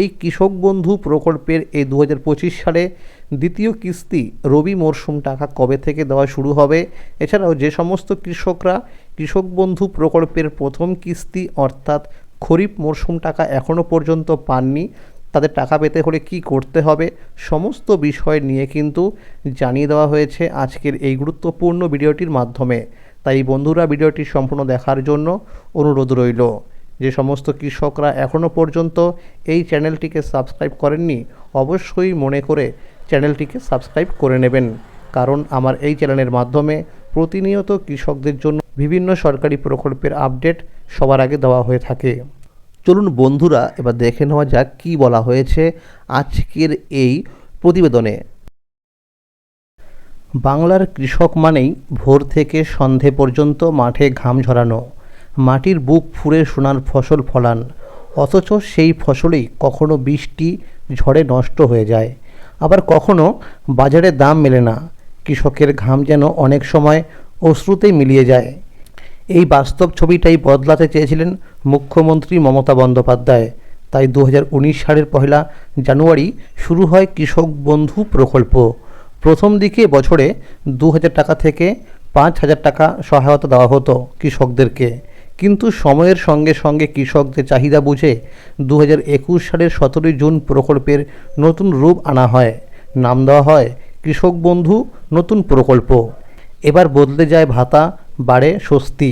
এই কৃষক বন্ধু প্রকল্পের এই দু হাজার পঁচিশ সালে দ্বিতীয় কিস্তি রবি মরশুম টাকা কবে থেকে দেওয়া শুরু হবে? এছাড়াও যে সমস্ত কৃষকরা কৃষক বন্ধু প্রকল্পের প্রথম কিস্তি অর্থাৎ খরিফ মরশুম টাকা এখনও পর্যন্ত পাননি, তাদের টাকা পেতে হলে কি করতে হবে? সমস্ত বিষয় নিয়ে কিন্তু জানিয়ে দেওয়া হয়েছে আজকের এই গুরুত্বপূর্ণ ভিডিওটির মাধ্যমে। তাই বন্ধুরা, ভিডিওটি সম্পূর্ণ দেখার জন্য অনুরোধ রইল। যে সমস্ত কৃষকরা এখনও পর্যন্ত এই চ্যানেলটিকে সাবস্ক্রাইব করেননি, অবশ্যই মনে করে চ্যানেলটিকে সাবস্ক্রাইব করে নেবেন। কারণ আমার এই চ্যানেলের মাধ্যমে প্রতিনিয়ত কৃষকদের জন্য বিভিন্ন সরকারি প্রকল্পের আপডেট সবার আগে দেওয়া হয়ে থাকে। চলুন বন্ধুরা, এবার দেখে নেওয়া যাক কী বলা হয়েছে আজকের এই প্রতিবেদনে। বাংলার কৃষক মানেই ভোর থেকে সন্ধে পর্যন্ত মাঠে ঘাম ঝরানো। মাটির বুক ফুঁড়ে সোনার ফসল ফলান, অথচ সেই ফসলেই কখনো বৃষ্টি, ঝড়ে নষ্ট হয়ে যায়। আবার কখনো বাজারে দাম মেলে না, কৃষকের ঘাম যেন অনেক সময় অশ্রুতেই মিলিয়ে যায়। এই বাস্তব ছবিটাই বদলাতে চেয়েছিলেন মুখ্যমন্ত্রী মমতা বন্দ্যোপাধ্যায়। তাই দু হাজার উনিশ সালের পহেলা জানুয়ারি শুরু হয় কৃষক বন্ধু প্রকল্প। প্রথম দিকে বছরে দু হাজার টাকা থেকে পাঁচ হাজার টাকা সহায়তা দেওয়া হতো কৃষকদেরকে। কিন্তু সময়ের সঙ্গে সঙ্গে কৃষকদের চাহিদা বুঝে দু হাজার একুশ সালের সতেরোই জুন প্রকল্পের নতুন রূপ আনা হয়। নাম দেওয়া হয় কৃষক বন্ধু নতুন প্রকল্প। এবার বদলে যায় ভাতা, বাড়ে স্বস্তি।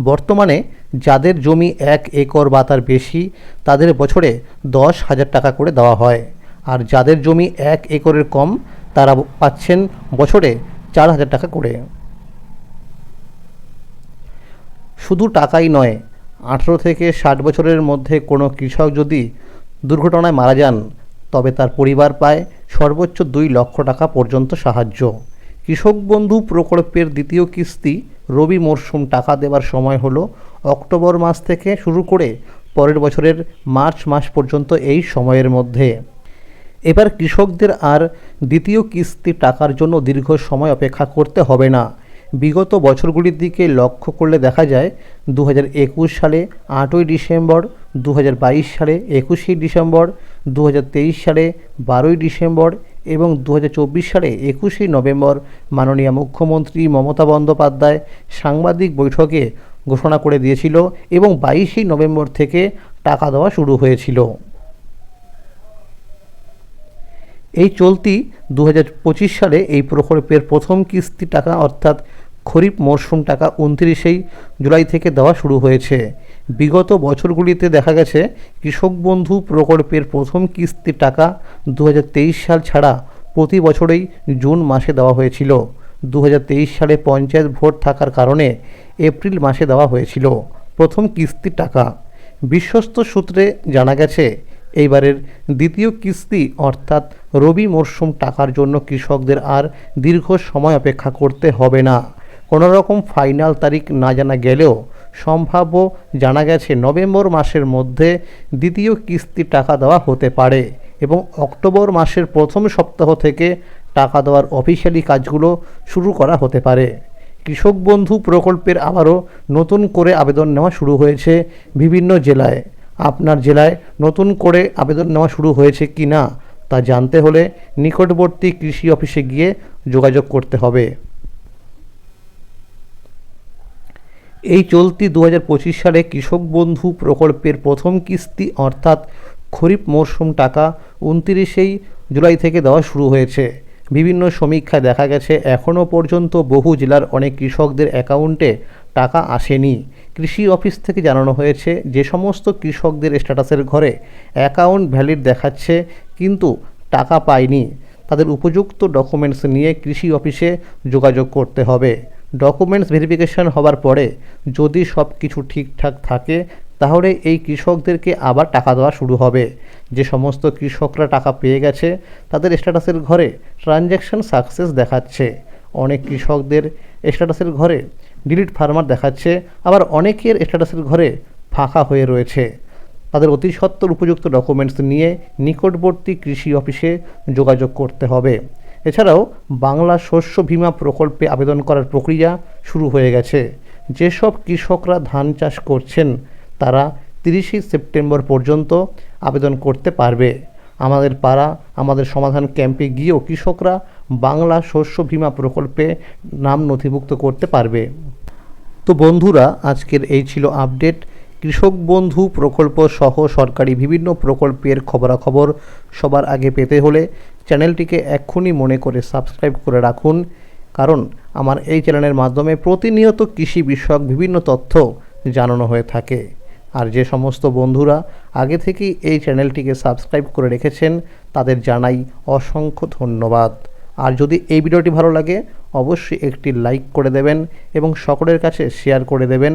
বর্তমানে যাদের জমি এক একর বা তার বেশি, তাদের বছরে দশ হাজার টাকা করে দেওয়া হয়। আর যাদের জমি এক একরের কম, তারা পাচ্ছেন বছরে চার হাজার টাকা করে। শুধু টাকাই নয়, আঠেরো থেকে ষাট বছরের মধ্যে কোনো কৃষক যদি দুর্ঘটনায় মারা যান, তবে তার পরিবার পায় সর্বোচ্চ দুই লক্ষ টাকা পর্যন্ত সাহায্য। কৃষক বন্ধু প্রকল্পের দ্বিতীয় কিস্তি রবি মরশুম টাকা দেওয়ার সময় হলো অক্টোবর মাস থেকে শুরু করে পরের বছরের মার্চ মাস পর্যন্ত এই সময়ের মধ্যে। এবার কৃষকদের আর দ্বিতীয় কিস্তি টাকার জন্য দীর্ঘ সময় অপেক্ষা করতে হবে না। বিগত বছরগুলির দিকে লক্ষ্য করলে দেখা যায় দু হাজার একুশ সালে আটই ডিসেম্বর দু হাজার বাইশ সালে একুশে ডিসেম্বর দু হাজার তেইশ সালে বারোই ডিসেম্বর এবং দু হাজার চব্বিশ সালে একুশে নভেম্বর মাননীয় মুখ্যমন্ত্রী মমতা বন্দ্যোপাধ্যায় সাংবাদিক বৈঠকে ঘোষণা করে দিয়েছিল এবং বাইশে নভেম্বর থেকে টাকা দেওয়া শুরু হয়েছিল। এই চলতি দু হাজার পঁচিশ সালে এই প্রকল্পের প্রথম কিস্তি টাকা অর্থাৎ খরিফ মরশুম টাকা উনত্রিশেই জুলাই থেকে দেওয়া শুরু হয়েছে। বিগত বছরগুলিতে দেখা গেছে, কৃষক বন্ধু প্রকল্পের প্রথম কিস্তি টাকা দু হাজার তেইশ সাল ছাড়া প্রতি বছরেই জুন মাসে দেওয়া হয়েছিল। দু হাজার তেইশ সালে পঞ্চায়েত ভোট থাকার কারণে এপ্রিল মাসে দেওয়া হয়েছিল প্রথম কিস্তি টাকা। বিশ্বস্ত সূত্রে জানা গেছে, এইবারের দ্বিতীয় কিস্তি অর্থাৎ রবি মরশুম টাকার জন্য কৃষকদের আর দীর্ঘ সময় অপেক্ষা করতে হবে না। কোনো রকম ফাইনাল তারিখ না জানা গেলেও সম্ভাব্য জানা গেছে নভেম্বর মাসের মধ্যে দ্বিতীয় কিস্তি টাকা দেওয়া হতে পারে এবং অক্টোবর মাসের প্রথম সপ্তাহ থেকে টাকা দেওয়ার অফিসিয়ালি কাজগুলো শুরু করা হতে পারে। কৃষক বন্ধু প্রকল্পের আবারও নতুন করে আবেদন নেওয়া শুরু হয়েছে বিভিন্ন জেলায়। আপনার জেলায় নতুন করে আবেদন নেওয়া শুরু হয়েছে কি না তা জানতে হলে নিকটবর্তী কৃষি অফিসে গিয়ে যোগাযোগ করতে হবে। এই চলতি দু হাজার পঁচিশ সালে কৃষক বন্ধু প্রকল্পের প্রথম কিস্তি অর্থাৎ খরিফ মরশুম টাকা উনতিরিশেই জুলাই থেকে দেওয়া শুরু হয়েছে। বিভিন্ন সমীক্ষায় দেখা গেছে এখনও পর্যন্ত বহু জেলার অনেক কৃষকদের অ্যাকাউন্টে টাকা আসেনি। কৃষি অফিস থেকে জানানো হয়েছে, যে সমস্ত কৃষকদের স্ট্যাটাসের ঘরে অ্যাকাউন্ট ভ্যালিড দেখাচ্ছে, কিন্তু টাকা পায়নি। তাদের উপযুক্ত ডকুমেন্টস নিয়ে কৃষি অফিসে যোগাযোগ করতে হবে। ডকুমেন্টস ভেরিফিকেশন হবার পরে যদি সব কিছু ঠিকঠাক থাকে, তাহলে এই কৃষকদেরকে আবার টাকা দেওয়া শুরু হবে। যে সমস্ত কৃষকরা টাকা পেয়ে গেছে, তাদের স্ট্যাটাসের ঘরে ট্রানজ্যাকশন সাকসেস দেখাচ্ছে। অনেক কৃষকদের স্ট্যাটাসের ঘরে ডিলিট ফার্মার দেখাচ্ছে, আবার অনেকের স্ট্যাটাসের ঘরে ফাঁকা হয়ে রয়েছে। তাদের অতি সত্বর উপযুক্ত ডকুমেন্টস নিয়ে নিকটবর্তী কৃষি অফিসে যোগাযোগ করতে হবে। এছাড়াও বাংলা শস্য বীমা প্রকল্পে আবেদন করার প্রক্রিয়া শুরু হয়ে গেছে। যেসব কৃষকরা ধান চাষ করছেন, তারা তিরিশে সেপ্টেম্বর পর্যন্ত আবেদন করতে পারবে। আমাদের পাড়া, আমাদের সমাধান ক্যাম্পে গিয়েও কৃষকরা বাংলা শস্য বীমা প্রকল্পে নাম নথিভুক্ত করতে পারবে। তো বন্ধুরা, আজকের এই ছিল আপডেট। কৃষক বন্ধু প্রকল্প সহ সরকারি বিভিন্ন প্রকল্পের খবরাখবর সবার আগে পেতে হলে চ্যানেলটিকে এক্ষুনি মনে করে সাবস্ক্রাইব করে রাখুন। কারণ আমার এই চ্যানেলের মাধ্যমে প্রতিনিয়ত কৃষি বিষয়ক বিভিন্ন তথ্য জানানো হয়ে থাকে। আর যে সমস্ত বন্ধুরা আগে থেকেই এই চ্যানেলটিকে সাবস্ক্রাইব করে রেখেছেন, তাদের জানাই অসংখ্য ধন্যবাদ। আর যদি এই ভিডিওটি ভালো লাগে, অবশ্যই একটি লাইক করে দেবেন এবং সকলের কাছে শেয়ার করে দেবেন।